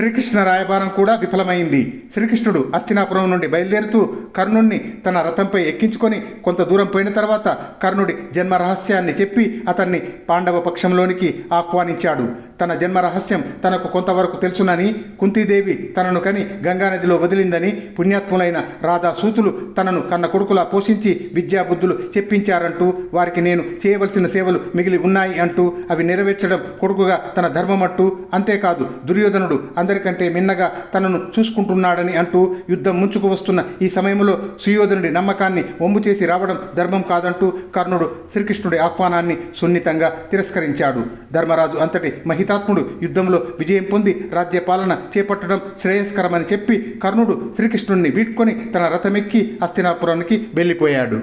శ్రీకృష్ణ రాయబారం కూడా విఫలమైంది. శ్రీకృష్ణుడు అస్తినాపురం నుండి బయలుదేరుతూ కర్ణుణ్ణి తన రథంపై ఎక్కించుకొని కొంత దూరం పోయిన తర్వాత కర్ణుడి జన్మ రహస్యాన్ని చెప్పి అతన్ని పాండవ పక్షంలోనికి ఆహ్వానించాడు. తన జన్మ రహస్యం తనకు కొంతవరకు తెలుసునని కుంతీదేవి తనను కని గంగానదిలో వదిలిందని పుణ్యాత్ములైన రాధా సూతులు తనను కన్న కొడుకులా పోషించి విద్యాబుద్ధులు చెప్పించారంటూ వారికి నేను చేయవలసిన సేవలు మిగిలి ఉన్నాయి అంటూ అవి నెరవేర్చడం కొడుకుగా తన ధర్మమంటూ అంతేకాదు దుర్యోధనుడు అందరికంటే మిన్నగా తనను చూసుకుంటున్నాడని అంటూ యుద్ధం ముంచుకు వస్తున్న ఈ సమయంలో సుయోధనుడి నమ్మకాన్ని ఒమ్ము చేసి రావడం ధర్మం కాదంటూ కర్ణుడు శ్రీకృష్ణుడి ఆహ్వానాన్ని సున్నితంగా తిరస్కరించాడు. ధర్మరాజు అంతటి మహితాత్ముడు యుద్ధంలో విజయం పొంది రాజ్యపాలన చేపట్టడం శ్రేయస్కరమని చెప్పి కర్ణుడు శ్రీకృష్ణుడిని వీడ్కొని తన రథమెక్కి హస్తినాపురానికి వెళ్ళిపోయాడు.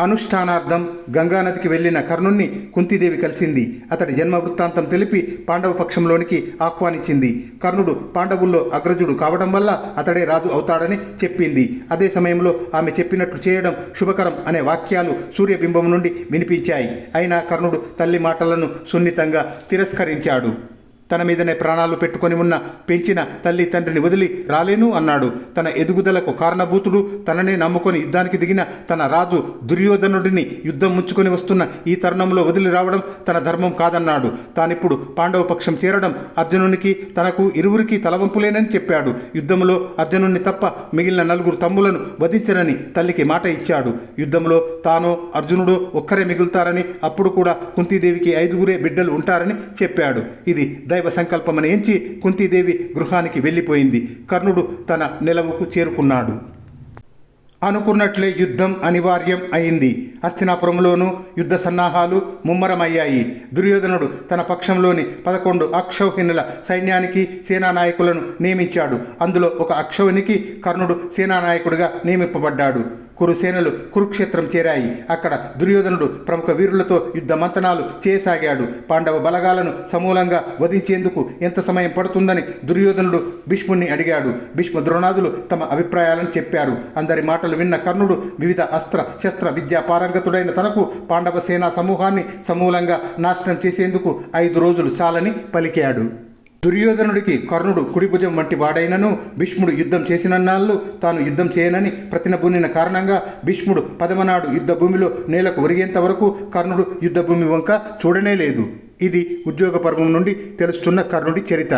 అనుష్ఠానార్థం గంగానదికి వెళ్ళిన కర్ణుణ్ణి కుంతిదేవి కలిసింది. అతడి జన్మ వృత్తాంతం తెలిపి పాండవ పక్షంలోనికి ఆహ్వానించింది. కర్ణుడు పాండవుల్లో అగ్రజుడు కావడం వల్ల అతడే రాజు అవుతాడని చెప్పింది. అదే సమయంలో ఆమె చెప్పినట్లు చేయడం శుభకరం అనే వాక్యాలు సూర్యబింబం నుండి వినిపించాయి. అయినా కర్ణుడు తల్లి మాటలను సున్నితంగా తిరస్కరించాడు. తన మీదనే ప్రాణాలు పెట్టుకొని ఉన్న పెంచిన తల్లి తండ్రిని వదిలి రాలేను అన్నాడు. తన ఎదుగుదలకు కారణభూతుడు తననే నమ్ముకొని యుద్ధానికి దిగిన తన రాజు దుర్యోధనుడిని యుద్ధం ముంచుకొని వస్తున్న ఈ తరుణంలో వదిలి రావడం తన ధర్మం కాదన్నాడు. తానిప్పుడు పాండవ పక్షం చేరడం అర్జునునికి తనకు ఇరువురికి తలవంపులేనని చెప్పాడు. యుద్ధంలో అర్జునుడిని తప్ప మిగిలిన నలుగురు తమ్ములను వధించనని తల్లికి మాట ఇచ్చాడు. యుద్ధంలో తానో అర్జునుడు ఒక్కరే మిగులుతారని అప్పుడు కూడా కుంతీదేవికి ఐదుగురే బిడ్డలు ఉంటారని చెప్పాడు. ఇది దైవ సంకల్పమని ఎంచి కుంతీదేవి గృహానికి వెళ్ళిపోయింది. కర్ణుడు తన నిలవుకు చేరుకున్నాడు. అనుకున్నట్లే యుద్ధం అనివార్యం అయింది. హస్తినాపురంలోనూ యుద్ధ సన్నాహాలు ముమ్మరమయ్యాయి. దుర్యోధనుడు తన పక్షంలోని పదకొండు అక్షౌహిణుల సైన్యానికి సేనానాయకులను నియమించాడు. అందులో ఒక అక్షౌహినికి కర్ణుడు సేనానాయకుడిగా నియమింపబడ్డాడు. కురుసేనలు కురుక్షేత్రం చేరాయి. అక్కడ దుర్యోధనుడు ప్రముఖ వీరులతో యుద్ధ మంతనాలు చేయసాగాడు పాండవ బలగాలను సమూలంగా వధించేందుకు ఎంత సమయం పడుతుందని దుర్యోధనుడు భీష్ముణ్ణి అడిగాడు. భీష్మ ద్రోణాదులు తమ అభిప్రాయాలను చెప్పారు. అందరి మాటలు విన్న కర్ణుడు వివిధ అస్త్ర శస్త్ర విద్యా పారంగతుడైన తనకు పాండవ సేనా సమూహాన్ని సమూలంగా నాశనం చేసేందుకు ఐదు రోజులు చాలని పలికాడు. దుర్యోధనుడికి కర్ణుడు కుడిభుజం వంటి వాడైనను భీష్ముడు యుద్ధం చేసినన్నాళ్ళు తాను యుద్ధం చేయనని ప్రతినబూనిన కారణంగా భీష్ముడు పదమనాడు యుద్ధ భూమిలో నేలకు ఒరిగేంత వరకు కర్ణుడు యుద్ధభూమి వంక చూడనే లేదు. ఇది ఉద్యోగ పర్వం నుండి తెలుస్తున్న కర్ణుడి చరిత.